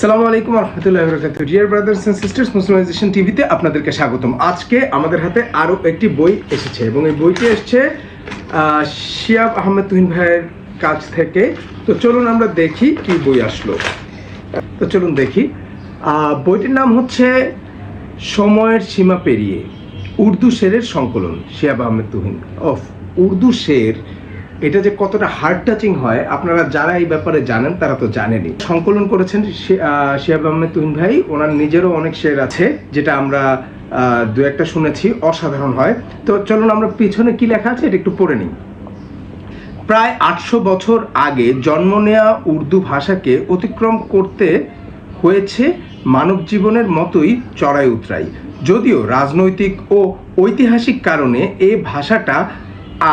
সালামু আলাইকুম রহমতুল্লাহ বরকাত dear brothers and sisters Muslimization টিভিতে আপনাদেরকে স্বাগতম। আজকে আমাদের হাতে আরও একটি বই এসেছে এবং এই বইটি এসেছে শিয়াব আহমেদ তুহিন ভাইয়ের কাছ থেকে। তো চলুন আমরা দেখি কি বই আসলো। তো চলুন দেখি। বইটির নাম হচ্ছে, সময়ের সীমা পেরিয়ে, উর্দু শেরের সংকলন, শিয়াব আহমেদ তুহিন। অফ উর্দু শের এটা যে কতটা হার্ড টাচিং হয়, আপনারা যারা এই ব্যাপারে জানেন, তারা তো জানেনই। সংকলন করেছেন শিয়াব আহমেদ তুহিন ভাই। ওনার নিজেরও অনেক শের আছে, যেটা আমরা দু একটা শুনেছি, অসাধারণ হয়। তো চলুন আমরা পিছনে কি লেখা আছে, এটা একটু পড়ে নিই। প্রায় আটশো বছর আগে জন্ম নেওয়া উর্দু ভাষাকে অতিক্রম করতে হয়েছে মানব জীবনের মতোই চড়াই উতরাই। যদিও রাজনৈতিক ও ঐতিহাসিক কারণে এ ভাষাটা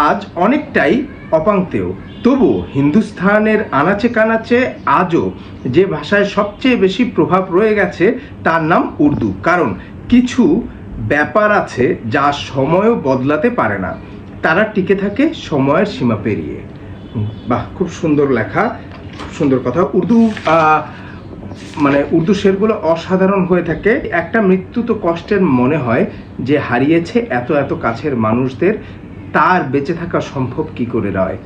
আজ অনেকটাই অপাঙ্ক্তেয় তবু হিন্দুস্থানের আনাচে কানাচে আজও যে ভাষায় সবচেয়ে বেশি প্রভাব রয়ে গেছে, তার নাম উর্দু। কারণ কিছু ব্যাপার আছে যা সময়ও বদলাতে পারে না। তারা টিকে থাকে সময়ের সীমা পেরিয়ে। বাহ, খুব সুন্দর লেখা সুন্দর কথা। উর্দু মানে উর্দু শেরগুলো অসাধারণ হয়ে থাকে। একটা মৃত্যু তো কষ্টের মনে হয় যে হারিয়েছে এত এত কাছের মানুষদের। তার বেঁচে থাকা সম্ভব কি করে রয়?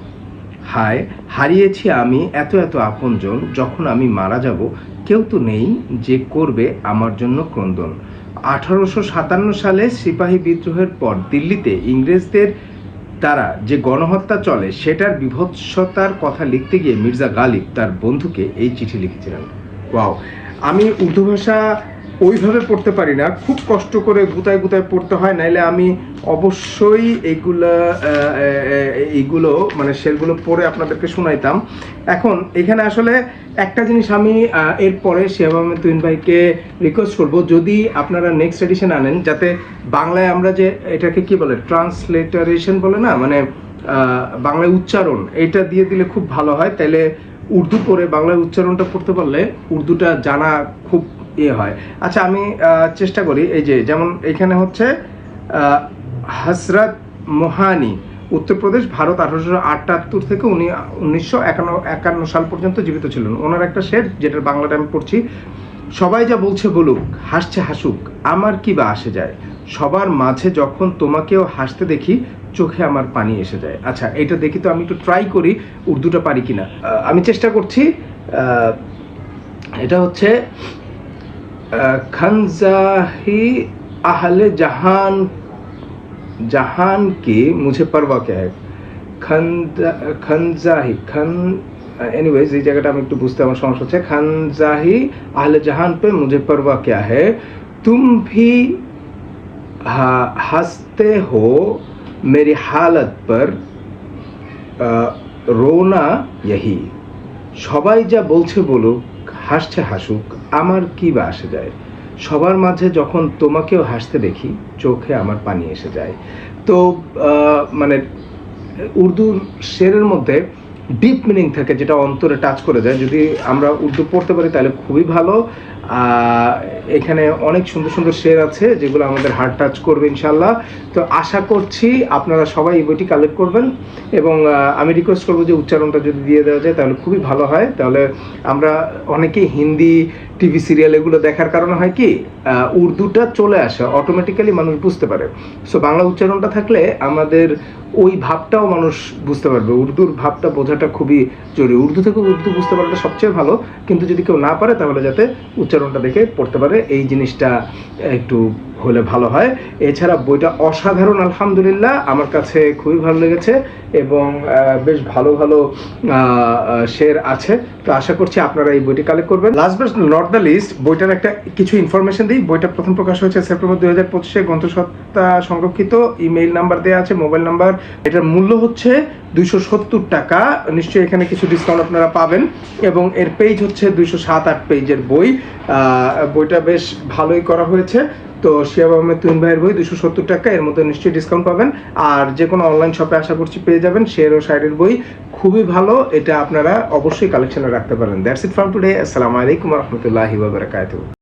হায়, হারিয়েছি আমি এত এত আপনজন, যখন আমি মারা যাব, কেউ তো নেই যে করবে আমার জন্য ক্রন্দন। আঠারোশো সাতান্ন সালে সিপাহী বিদ্রোহের পর দিল্লিতে ইংরেজদের দ্বারা যে গণহত্যা চলে, সেটার বিভৎসতার কথা লিখতে গিয়ে মির্জা গালিব তার বন্ধুকে এই চিঠি লিখেছিলেন। ওয়াও, আমি উর্দু ভাষা ওইভাবে পড়তে পারি না। খুব কষ্ট করে গুতায় গুতায় পড়তে হয়, নাইলে আমি অবশ্যই এইগুলা এইগুলো মানে সেগুলো পড়ে আপনাদেরকে শোনাইতাম। এখন, এখানে আসলে একটা জিনিস আমি এরপরে শেহাব আহমেদ তুহিন ভাইকে রিকোয়েস্ট করব, যদি আপনারা নেক্সট এডিশন আনেন, যাতে বাংলায় আমরা যে এটাকে কি বলে ট্রান্সলেটারেশন বলে না মানে বাংলায় উচ্চারণ, এটা দিয়ে দিলে খুব ভালো হয়। তাইলে উর্দু পড়ে বাংলায় উচ্চারণটা পড়তে পারলে উর্দুটা জানা খুব ইয়ে হয়। আচ্ছা আমি চেষ্টা করি, এই যে, যেমন এখানে হচ্ছে হসরত মোহানি, উত্তরপ্রদেশ, ভারত, আঠারোশো আটাত্তর থেকে উনি, উনিশশো একান্ন সাল পর্যন্ত জীবিত ছিলেন। ওনার একটা শের, যেটার বাংলাটা আমি পড়ছি, সবাই যা বলছে বলুক, হাসছে হাসুক, আমার কি বা আসে যায়? সবার মাঝে যখন তোমাকেও হাসতে দেখি, চোখে আমার পানি এসে যায়। আচ্ছা এটা দেখি তো আমি একটু ট্রাই করি, উর্দুটা পারি কিনা। আমি চেষ্টা করছি এটা হচ্ছে আহ, খানজাহি আহলে জাহান জাহান কি মুঝে পারবা কে হ্যায় খানজা- খানজাহি খান এনিওয়েজ এই জায়গাটা আমি একটু বুঝতে আমার সমস্যা হচ্ছে খানজাহি আহলে জাহান পে মুঝে পারবা क्या है तुम भी हा- हंसते हो मेरी हालत पर আ, রোনা यही সবাই যা বলছে বলুক হাসছে হাসুক আমার কি বা আসে যায়? সবার মাঝে যখন তোমাকেও হাসতে দেখি, চোখে আমার পানি এসে যায়। তো মানে উর্দু শেরের মধ্যে ডিপ মিনিং থাকে, যেটা অন্তরে টাচ করে যায়। যদি আমরা উর্দু পড়তে পারি, তাহলে খুবই ভালো। এখানে অনেক সুন্দর সুন্দর শের আছে যেগুলো আমাদের হার্ট টাচ করবে ইনশাল্লাহ তো আশা করছি আপনারা সবাই এই বইটি কালেক্ট করবেন এবং আমি রিকোয়েস্ট করব যে উচ্চারণটা যদি দিয়ে দেওয়া যায় তাহলে খুবই ভালো হয়। তাহলে আমরা অনেকেই হিন্দি টিভি সিরিয়াল এগুলো দেখার কারণে হয় কি উর্দুটা চলে আসে অটোমেটিক্যালি মানুষ বুঝতে পারে। সো বাংলা উচ্চারণটা থাকলে আমাদের ওই ভাবটাও মানুষ বুঝতে পারবে। উর্দুর ভাবটা বোঝাটা খুবই জরুরি। উর্দু থেকে উর্দু বুঝতে পারাটা সবচেয়ে ভালো। কিন্তু যদি কেউ না পারে, তাহলে যাতে উচ্চারণটা দেখে পড়তে পারে। এই জিনিসটা একটু হলে ভালো হয়। এছাড়া বইটা অসাধারণ, আলহামদুলিল্লাহ। আমার কাছে খুবই ভালো লেগেছে এবং বেশ ভালো ভালো শের আছে। তো আশা করছি আপনারা এই বইটি কালেক্ট করবেন। Last but not the least বইটার একটা কিছু ইনফরমেশন দিই। বইটা প্রথম প্রকাশ হয়েছে সেপ্টেম্বর দুই হাজার পঁচিশে গ্রন্থসত্তা সংরক্ষিত। ইমেইল নাম্বার দেওয়া আছে মোবাইল নাম্বার এটার মূল্য হচ্ছে দুইশো সত্তর টাকা। নিশ্চয়ই এখানে কিছু ডিসকাউন্ট আপনারা পাবেন। এবং এর পেজ হচ্ছে দুইশো সাত আট পেজের বই। বইটা বেশ ভালোই করা হয়েছে। তো শিয়াব আহমেদ তুহিন ভাইয়ের বই দুশো সত্তর টাকা, এর মধ্যে নিশ্চয়ই ডিসকাউন্ট পাবেন। আর যে কোনো অনলাইন শপে আশা করছি পেয়ে যাবেন। শেয়ার ও সাইডের বই খুবই ভালো। এটা আপনারা অবশ্যই কালেকশনে রাখতে পারেন। দ্যাটস ইট ফ্রম টুডে আসসালামু আলাইকুম রহমতুল্লাহি বাবরকাতুহ